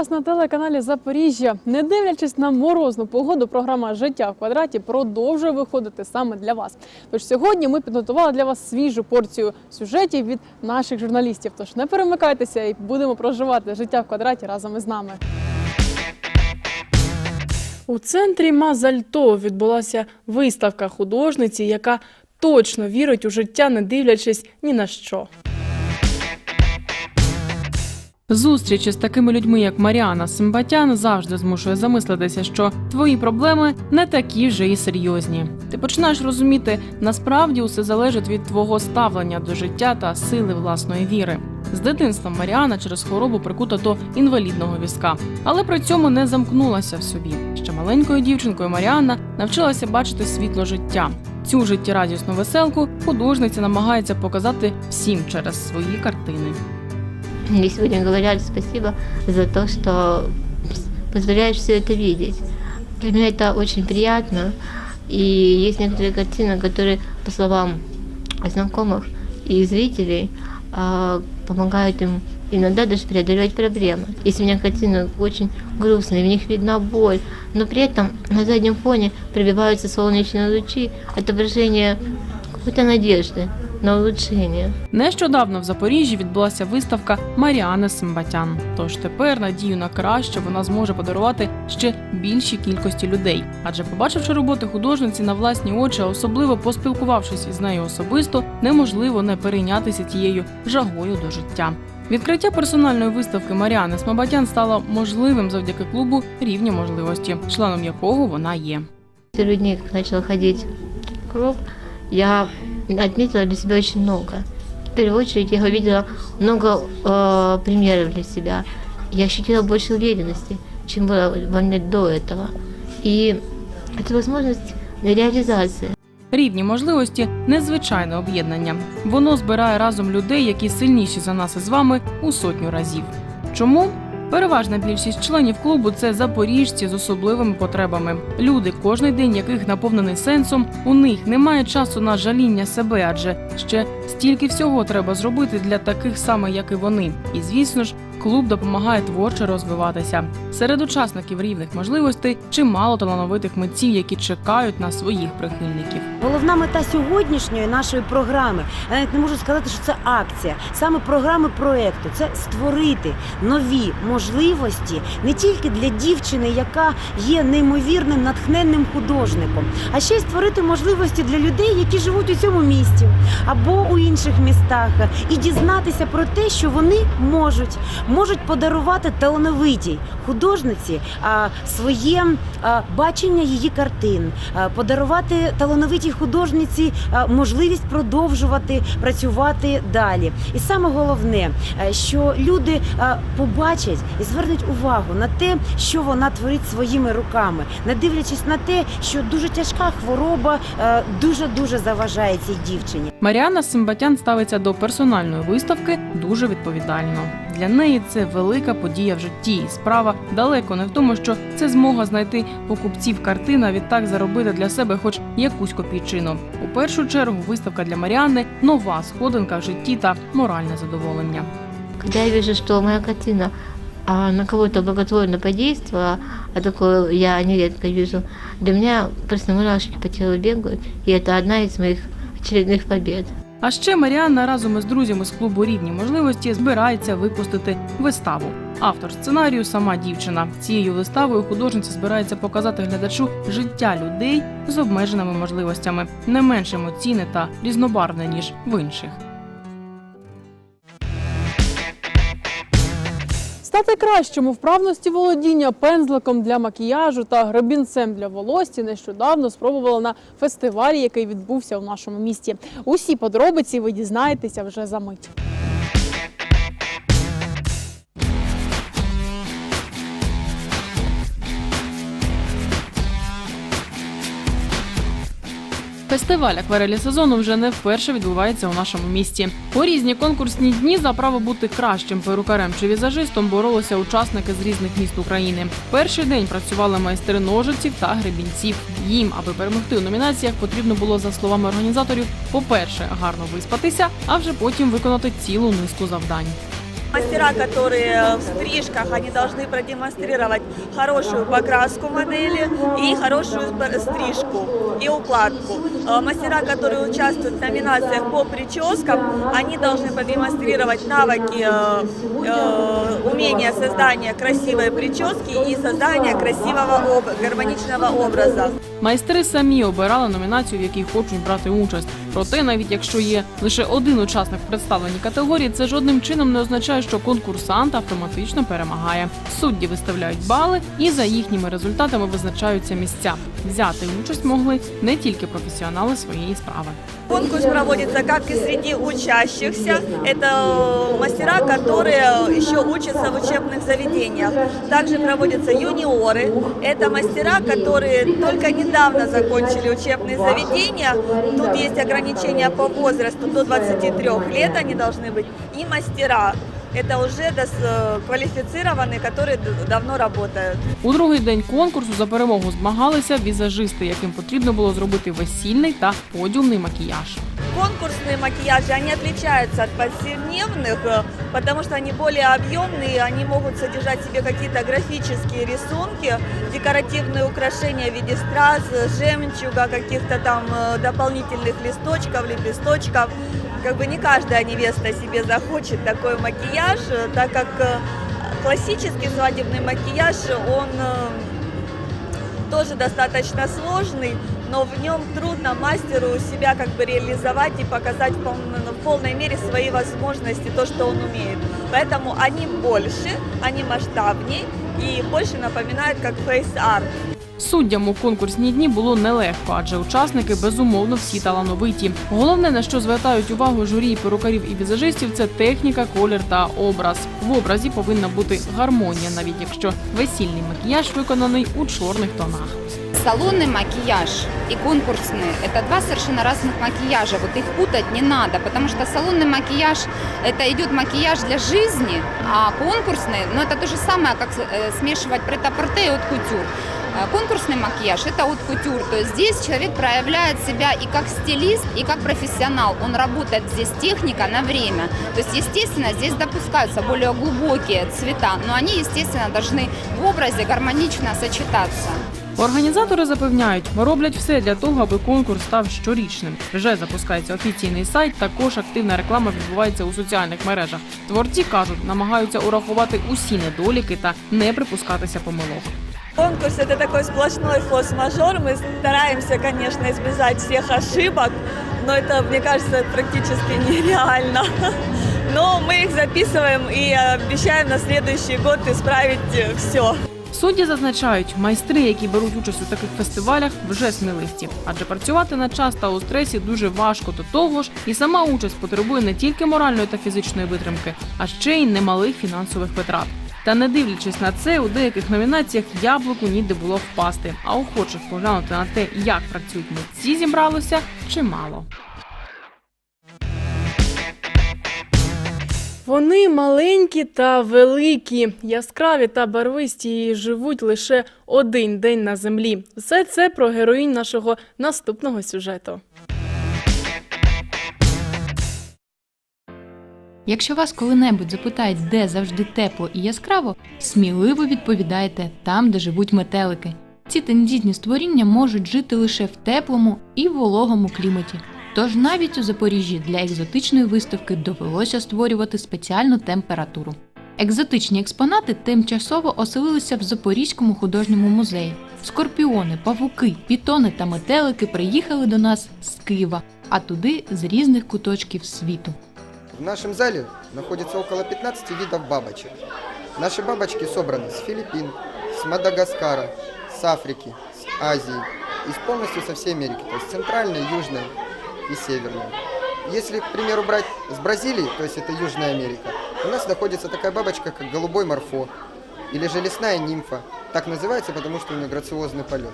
Вас на телеканалі Запоріжжя. Не дивлячись на морозну погоду, програма Життя в квадраті продовжує виходити саме для вас. Тож сьогодні ми підготували для вас свіжу порцію сюжетів від наших журналістів. Тож не перемикайтеся і будемо проживати життя в квадраті разом із нами. У центрі Мазальто відбулася виставка художниці, яка точно вірить у життя, не дивлячись ні на що. Зустріч із такими людьми, як Маріана Симбатян, завжди змушує замислитися, що твої проблеми не такі вже і серйозні. Ти починаєш розуміти, насправді усе залежить від твого ставлення до життя та сили власної віри. З дитинства Маріана через хворобу прикута до інвалідного візка, але при цьому не замкнулася в собі. Ще маленькою дівчинкою Маріанна навчилася бачити світло життя. Цю життєрадісну веселку художниця намагається показати всім через свої картини. Мне сегодня говорят спасибо за то, что позволяешь все это видеть. Для меня это очень приятно. И есть некоторые картины, которые, по словам знакомых и зрителей, а, помогают им иногда даже преодолевать проблемы. Если у меня картины очень грустные, в них видна боль, но при этом на заднем фоне пробиваются солнечные лучи, отображение какой-то надежды на улучшение. Нещодавно в Запоріжжі відбулася виставка Маріани Симбатян. Тож тепер надію на краще вона зможе подарувати ще більшій кількості людей. Адже побачивши роботи художниці на власні очі, а особливо поспілкувавшись із нею особисто, неможливо не перейнятися тією жагою до життя. Відкриття персональної виставки Маріани Смабатян стало можливим завдяки клубу рівні можливості, членом якого вона є. Первые дни, как начала ходить в клуб, я отметила для себя очень много. В первую очередь я увидела много э, примеров для себя. Я ощутила больше уверенности, чем было во мне до этого. И это возможность реализации. Рівні можливості незвичайне об'єднання. Воно збирає разом людей, які сильніші за нас із вами у сотню разів. Чому? Переважна більшість членів клубу це запоріжці з особливими потребами. Люди, кожний день яких наповнений сенсом, у них немає часу на жаління себе, адже ще стільки всього треба зробити для таких саме, як і вони. І звісно ж, клуб допомагає творчо розвиватися. Серед учасників рівних можливостей чимало талановитих митців, які чекають на своїх прихильників. Головна мета сьогоднішньої нашої програми, я навіть не можу сказати, що це акція, саме програми проекту це створити нові можливості не тільки для дівчини, яка є неймовірним натхненним художником, а ще й створити можливості для людей, які живуть у цьому місті або у інших містах, і дізнатися про те, що вони можуть, можуть подарувати талановитій художниці а, своє бачення її картин, подарувати талановитій художниці можливість продовжувати працювати далі. І саме головне, е, що люди побачать і звернуть увагу на те, що вона творить своїми руками, не дивлячись на те, що дуже тяжка хвороба дуже дуже заважає цій дівчині. Маріана Симбатян ставиться до персональної виставки дуже відповідально. Для неї це велика подія в житті. Справа далеко не в тому, що це змога знайти покупців картин, а відтак заробити для себе хоч якусь копійчину. У першу чергу виставка для Маріани нова сходинка в житті та моральне задоволення. Когда я вижу, что моя картина на кого-то благотворно подействовала, а такое я нередко вижу, для меня просто мурашки по телу бегают, и это одна из моих очередных побед. А ще Маріанна разом із друзями з клубу рівні можливості збирається випустити виставу. Автор сценарію сама дівчина. Цією виставою художниця збирається показати глядачу життя людей з обмеженими можливостями, не менш емоційне та різнобарвне ніж в інших. Стати кращому вправності володіння пензликом для макіяжу та гребінцем для волості нещодавно спробувала на фестивалі, який відбувся у нашому місті. Усі подробиці ви дізнаєтеся вже за мить. Фестиваль акварелі сезону вже не вперше відбувається у нашому місті. У різні конкурсні дні за право бути кращим перукарем чи візажистом боролися учасники з різних міст України. Перший день працювали майстри ножиців та гребінців. Їм, аби перемогти у номінаціях, потрібно було за словами організаторів, по-перше, гарно виспатися, а вже потім виконати цілу низку завдань. Мастера, которые в стрижках, они должны продемонстрировать хорошую покраску модели и хорошую стрижку и укладку. Э, Мастера, которые участвуют в номинациях по прическам, они должны продемонстрировать навыки, э, э, умения создания красивой прически и создания красивого гармоничного образа. Майстри самі обирали номінацію, в якій хочуть брати участь. Проте, навіть якщо є лише один учасник в представленій категорії, це жодним чином не означає, що конкурсант автоматично перемагає. Судді виставляють бали і за їхніми результатами визначаються місця. Взяти участь могли не тільки професіонали своєї справи. Конкурс проводится как и среди учащихся. Это мастера, которые еще учатся в учебных заведениях. Также проводятся юниоры. Это мастера, которые только недавно закончили учебные заведения. Тут есть ограничения по возрасту. До 23 лет они должны быть. И мастера. Это уже дос- э, квалифицированные, которые д- давно работают. У другий день конкурсу за перемогу змагалися візажисти, яким потрібно було зробити весільний та подіумний макіяж. Конкурсные макияжи, они отличаются от повседневных, э, потому что они более объемные, они могут содержать в себе какие-то графические рисунки, декоративные украшения в виде страз, жемчуга, каких-то там э, дополнительных листочков, лепесточков. Как бы не каждая невеста себе захочет такой макияж, э, так как классический свадебный макияж, он тоже достаточно сложный, но в нем трудно мастеру себя как бы реализовать и показать в пол- в полной мере свои возможности, то, что он умеет. Поэтому они больше, они масштабнее и больше напоминают как фейс-арт. Суддям у конкурсні дні було нелегко, адже учасники безумовно всі талановиті. Головне, на що звертають увагу журі, перукарів і візажистів, це техніка, колір та образ. В образі повинна бути гармонія, навіть якщо весільний макіяж виконаний у чорних тонах. Салонный макияж и конкурсный – это два совершенно разных макияжа. Вот их путать не надо, потому что салонный макияж – это идет макияж для жизни, а конкурсный, ну это то же самое, как э, смешивать претапорте и от кутюр. Э, Конкурсный макияж – это от кутюр, то есть здесь человек проявляет себя и как стилист, и как профессионал. Он работает здесь техника на время. То есть, естественно, здесь допускаются более глубокие цвета, но они, естественно, должны в образе гармонично сочетаться. Організатори запевняють, роблять все для того, аби конкурс став щорічним. Вже запускається офіційний сайт. Також активна реклама відбувається у соціальних мережах. Творці кажуть, намагаються урахувати усі недоліки та не припускатися помилок. Конкурс это такой сплошной форс-мажор. Мы стараемся, конечно, избежать всех ошибок, но это, мне кажется, практически нереально. Но мы их записываем и обещаем на следующий год исправить все. Судді зазначають, майстри, які беруть участь у таких фестивалях, вже сміливці, адже працювати на час та у стресі дуже важко. До того ж, і сама участь потребує не тільки моральної та фізичної витримки, а ще й немалих фінансових витрат. Та не дивлячись на це, у деяких номінаціях яблуку ніде було впасти. А охочих поглянути на те, як працюють митці, зібралося чимало. Вони маленькі та великі, яскраві та барвисті і живуть лише один день на землі. Все це про героїнь нашого наступного сюжету. Якщо вас коли-небудь запитають, де завжди тепло і яскраво, сміливо відповідаєте там, де живуть метелики. Ці тендітні створіння можуть жити лише в теплому і вологому кліматі. Тож навіть у Запоріжжі для екзотичної виставки довелося створювати спеціальну температуру. Екзотичні експонати тимчасово оселилися в Запорізькому художньому музеї. Скорпіони, павуки, пітони та метелики приїхали до нас з Києва, а туди з різних куточків світу. В нашем зале находится около 15 видов бабочек. Наши бабочки собраны с Филиппин, с Мадагаскара, с Африки, с Азии и с полностью со всей Америки, то есть центральной, южной и северной. Если, к примеру, брать с Бразилии, то есть это Южная Америка, у нас находится такая бабочка, как голубой морфо, или же лесная нимфа. Так называется, потому что у нее грациозный полет.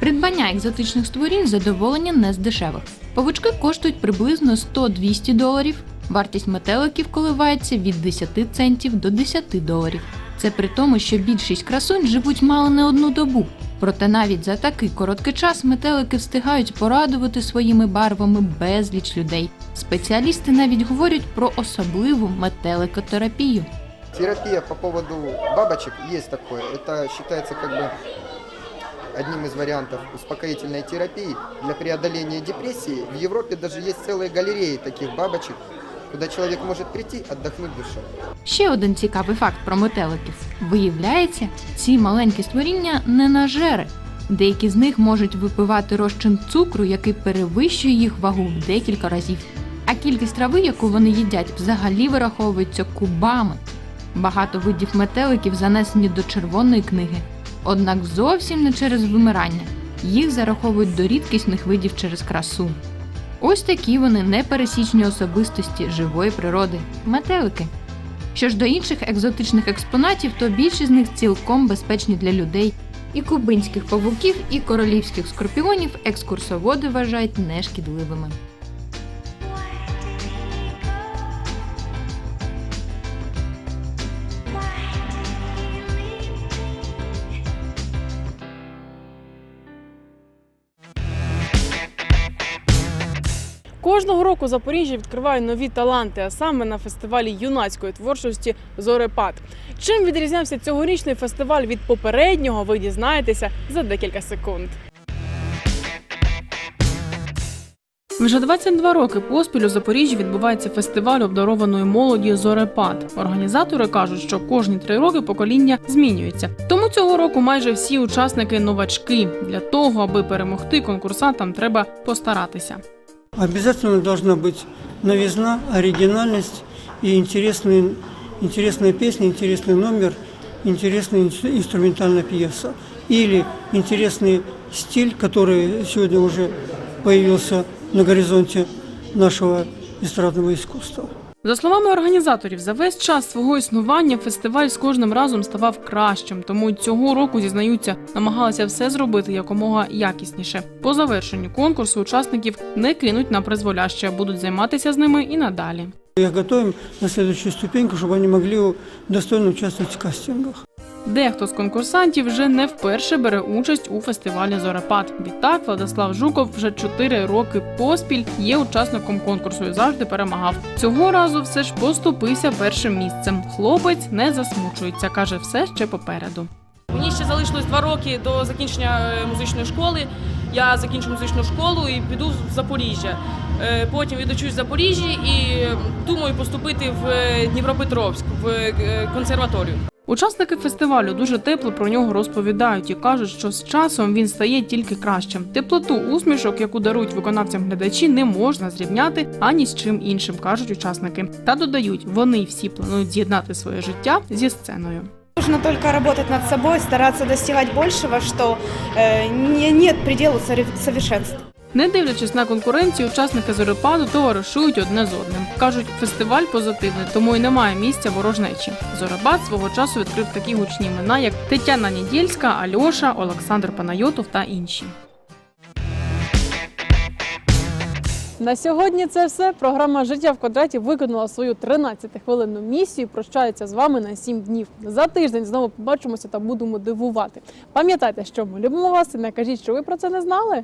Придбання екзотичних створінь задоволення не з дешевих. Павучки коштують приблизно 100-200 доларів. Вартість метеликів коливається від 10 центів до 10 доларів. Це при тому, що більшість красунь живуть мало не одну добу. Проте навіть за такий короткий час метелики встигають порадувати своїми барвами безліч людей. Спеціалісти навіть говорять про особливу метеликотерапію. Терапия по поводу бабочек есть такое. Это считается как бы одним из вариантов успокоительной терапии для преодоления депрессии. В Европе даже есть целые галереи таких бабочек, куда человек может прийти, отдохнуть душой. Ще один цікавий факт про метеликів. Виявляється, ці маленькі створіння не нажери. Деякі з них можуть випивати розчин цукру, який перевищує їх вагу в декілька разів. А кількість трави, яку вони їдять, взагалі вираховується кубами. Багато видів метеликів занесені до червоної книги. Однак зовсім не через вимирання. Їх зараховують до рідкісних видів через красу. Ось такі вони непересічні особистості живої природи метелики. Що ж до інших екзотичних експонатів, то більшість з них цілком безпечні для людей. І кубинських павуків, і королівських скорпіонів екскурсоводи вважають нешкідливими. Кожного року Запоріжжя відкриває нові таланти, а саме на фестивалі юнацької творчості Зорепад. Чим відрізнявся цьогорічний фестиваль від попереднього, ви дізнаєтеся за декілька секунд. Вже 22 роки поспіль у Запоріжжі відбувається фестиваль обдарованої молоді Зорепад. Організатори кажуть, що кожні три роки покоління змінюється. Тому цього року майже всі учасники новачки. Для того, аби перемогти конкурсантам, треба постаратися. Обязательно должна быть новизна, оригинальность и интересные, интересная песня, интересный номер, интересная инс- инструментальная пьеса. Или интересный стиль, который сегодня уже появился на горизонте нашего эстрадного искусства. За словами організаторів, за весь час свого існування фестиваль з кожним разом ставав кращим, тому цього року зізнаються, намагалися все зробити якомога якісніше. По завершенню конкурсу учасників не кинуть на призволяще, будуть займатися з ними і надалі. Їх готуємо на наступну ступеньку, щоб вони могли достойно участвувати в кастингах. Дехто з конкурсантів вже не вперше бере участь у фестивалі Зорепад. Відтак Владислав Жуков вже чотири роки поспіль є учасником конкурсу і завжди перемагав. Цього разу все ж поступився першим місцем. Хлопець не засмучується, каже, все ще попереду. Мені ще залишилось два роки до закінчення е, музичної школи. Я закінчу музичну школу і піду в Запоріжжя. Е, Потім відучусь в Запоріжжі і е, думаю поступити в Дніпропетровськ в консерваторію. Учасники фестивалю дуже тепло про нього розповідають і кажуть, що з часом він стає тільки кращим. Теплоту усмішок, яку дарують виконавцям глядачі, не можна зрівняти ані з чим іншим, кажуть учасники. Та додають, вони всі планують з'єднати своє життя зі сценою. Нужно только работать над собой, стараться достигать большего, что э, не, нет предела совершенству. Не дивлячись на конкуренцію, учасники зорепаду товаришують одне з одним. кажуть, фестиваль позитивний, тому й немає місця ворожнечі. Зорепад свого часу відкрив такі гучні імена, як Тетяна Нідєльська, Альоша, Олександр Панайотов та інші. На сьогодні це все. Програма Життя в квадраті виконала свою 13-хвилинну місію. і Прощається з вами на 7 днів. За тиждень знову побачимося та будемо дивувати. Пам'ятайте, що ми любимо вас і не кажіть, що ви про це не знали.